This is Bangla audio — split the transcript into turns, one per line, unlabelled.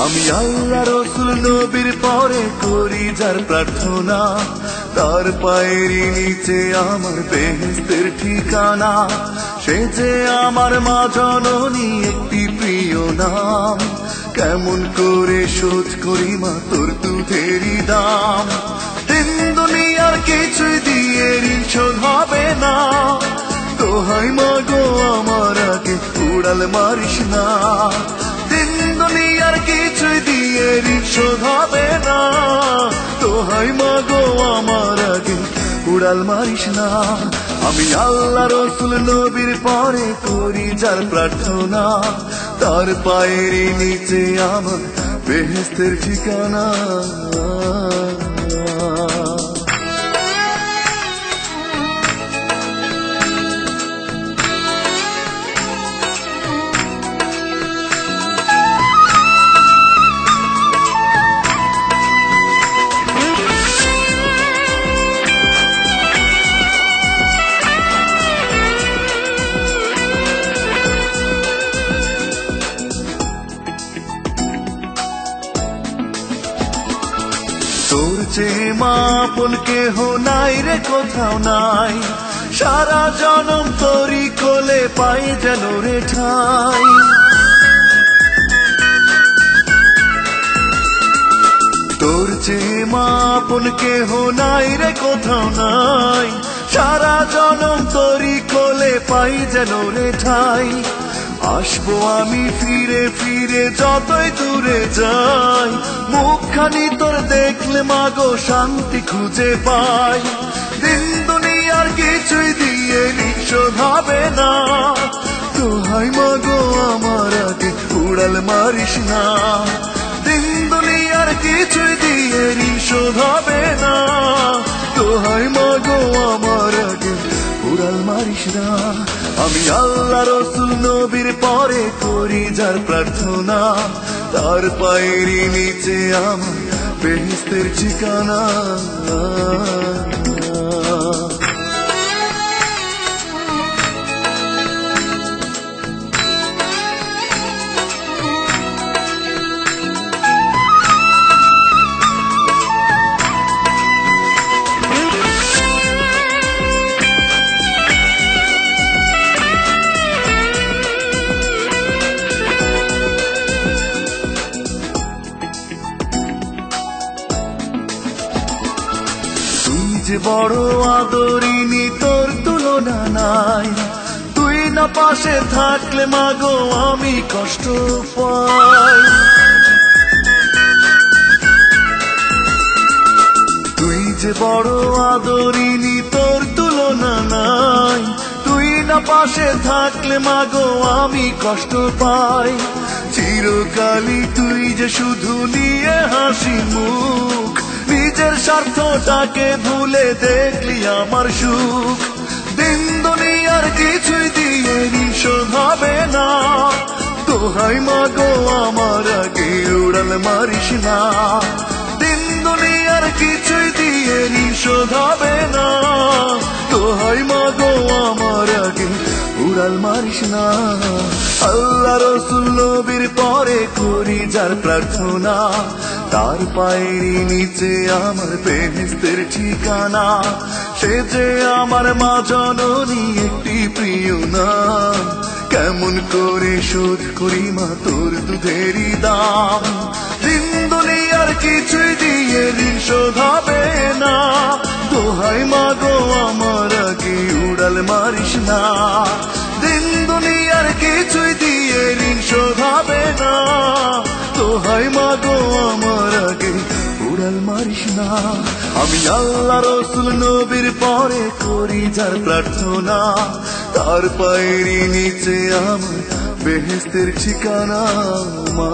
আল্লাহ রসুল নবীর পরে করি যার প্রার্থনা। তার পায়েরই নিচে আমার বেহেস্তের ঠিকানা। সে যে আমার মা জননী, একটি প্রিয় নাম। কেমন করে শোধ করি মা তোর দুধেরই দাম। দুনিয়ার কিছু দিয়ে শোধ হবে না। দোহাই মাগো আমার আগে উড়াল মারিস না। উড়াল মারিস না। আমি আল্লাহ রসুল নবীর পরে করি যার প্রার্থনা। তার পায়ের নিচে আমার বেহেস্তের ঠিকানা। তোর যে মা কেহ নাই রে, কোথাও নাই। সারা জনম তোরই কোলে পাই যেন রে ঠাই। তোর যে মা আপন কেহ নাই রে, কোথাও নাই। সারা জনম তোরই কোলে পাই যেন রে ঠাই। আসব আমি ফিরে ফিরে যতই দূরে যাই মুখখানি তোর দেখলে মাগো শান্তি খুঁজে পাই। দিন দুনিয়ার কিছুই দিয়ে নিঃশোধ হবে না। তোহাই মাগো, আমার আগে উড়াল মারিস না। দিন দুনিয়ার কিছুই দিয়ে নিঃশোধ হবে না। তোহাই মারিস না। আমি আল্লাহ রসুল, নবীর পরে করি যার প্রার্থনা। তার পায়ের নিচে আমার বেহিস্তের ঠিকানা। বড় আদরিনী তোর তুলনা নাই। তুই না পাশে থাকলে মাগো আমি কষ্ট পাই। তুই যে বড় আদরিনী তোর তুলনা নাই। তুই না পাশে থাকলে মাগো আমি কষ্ট পাই। চিরকালই তুই যে শুধু নিয়ে হাসি মুখ। নিজের স্বার্থটাকে ভুলে দেখলি আমার সুখ। দিন দুনিয়ার কিছুই দিয়ে নিশোধ হবে না। তোহাই মাগো, আমার আগে উড়াল মারিস না। দিন দুনিয়ার কিছুই দিয়ে নিশোধ হবে না। তোহাই মাগো, আমার আগে উড়াল মারিস না। আল্লাহ রসুল নবীর পরে করি যার প্রার্থনা। তার পায়েরই নিচে আমার বেহেস্তের ঠিকানা। সে যে আমার মা জননী, একটি প্রিয় নাম। কেমন করে শোধ করি মা, তোর দুধেরই দাম। দিন দুনিয়ার কিছুই দিয়ে ঋণ শোধ হবে না। দোহাই মাগো আমার আগে উড়াল মারিস না। দিন দুনিয়ার কিছুই দিয়ে ঋণ শোধ হবে না। মা মাগো আমার আগে উড়াল মারিস না। আমি আল্লাহ রসুল, নবীর পরে করি যার প্রার্থনা। তার পায়ের নিচে আমার বেহেস্তের ঠিকানা মা।